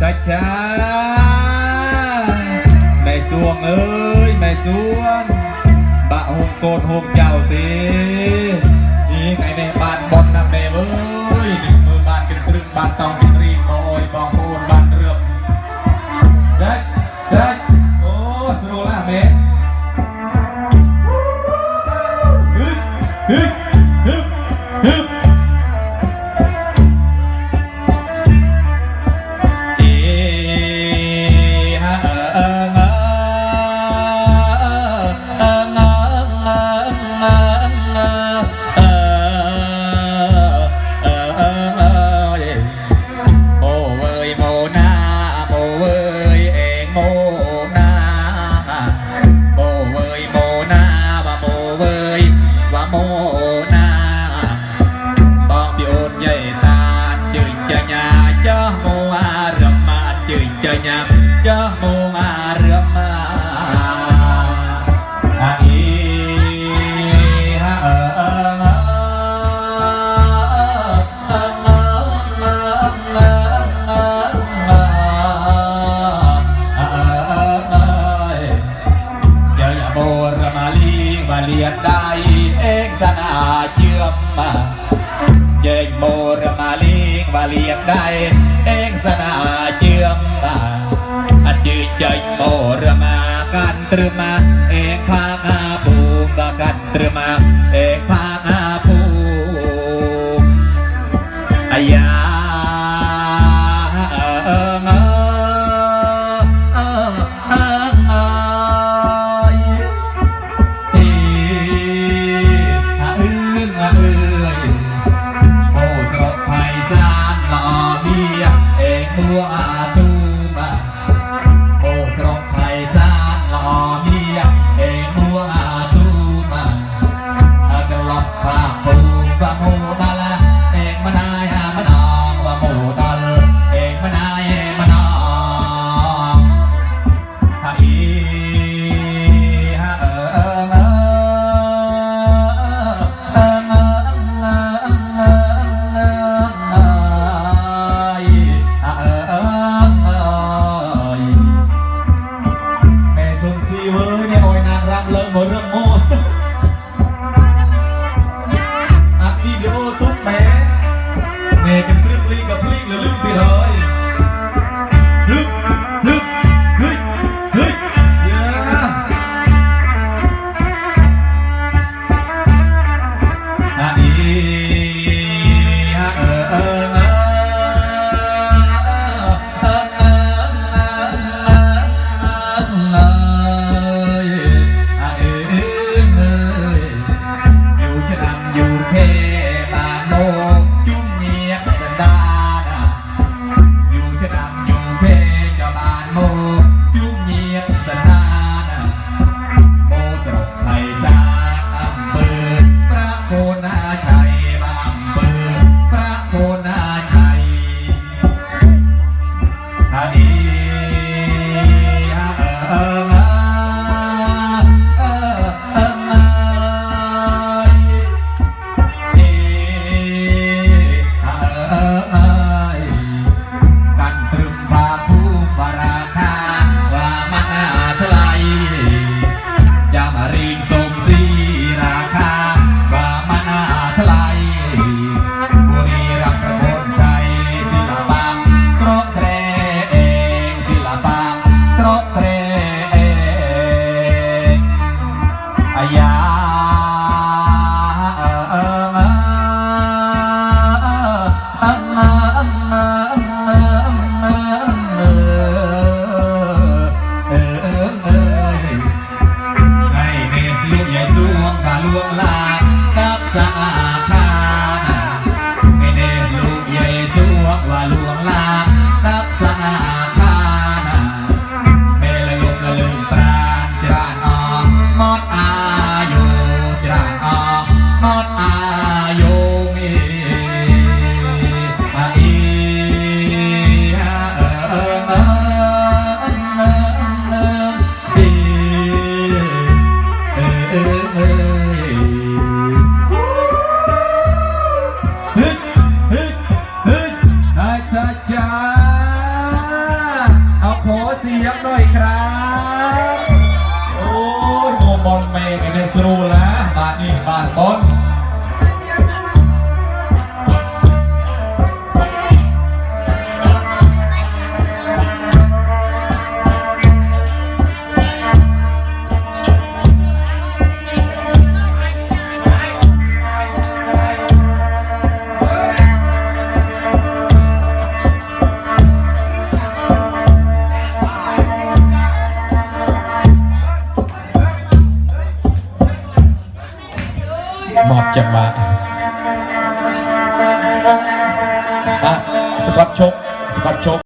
ช้าช้าแม่สวงเอ้ยแม่สวงบะหงโกดหงเจ้าตีนี่ไงแม่บ้านบดนะแม่เอ้ยหนึ่งมือบ้านกินครึ่งบ้านต้องกินรีบโอยบองโอนบ้านเรืองจัดจัดโอ้สโลล่าแม่ฮึฮึ สนาเจือมมาเจงโมระมาเลียงมาเลียงได้เองสนาเจือมมาอัจืเจงโมระมากันตรมา เองพางาปูมากันตรมา รำเลยหมดเรื่องโม สียงหน่อยครับ จังหวะอะสกอตชก สกอตชก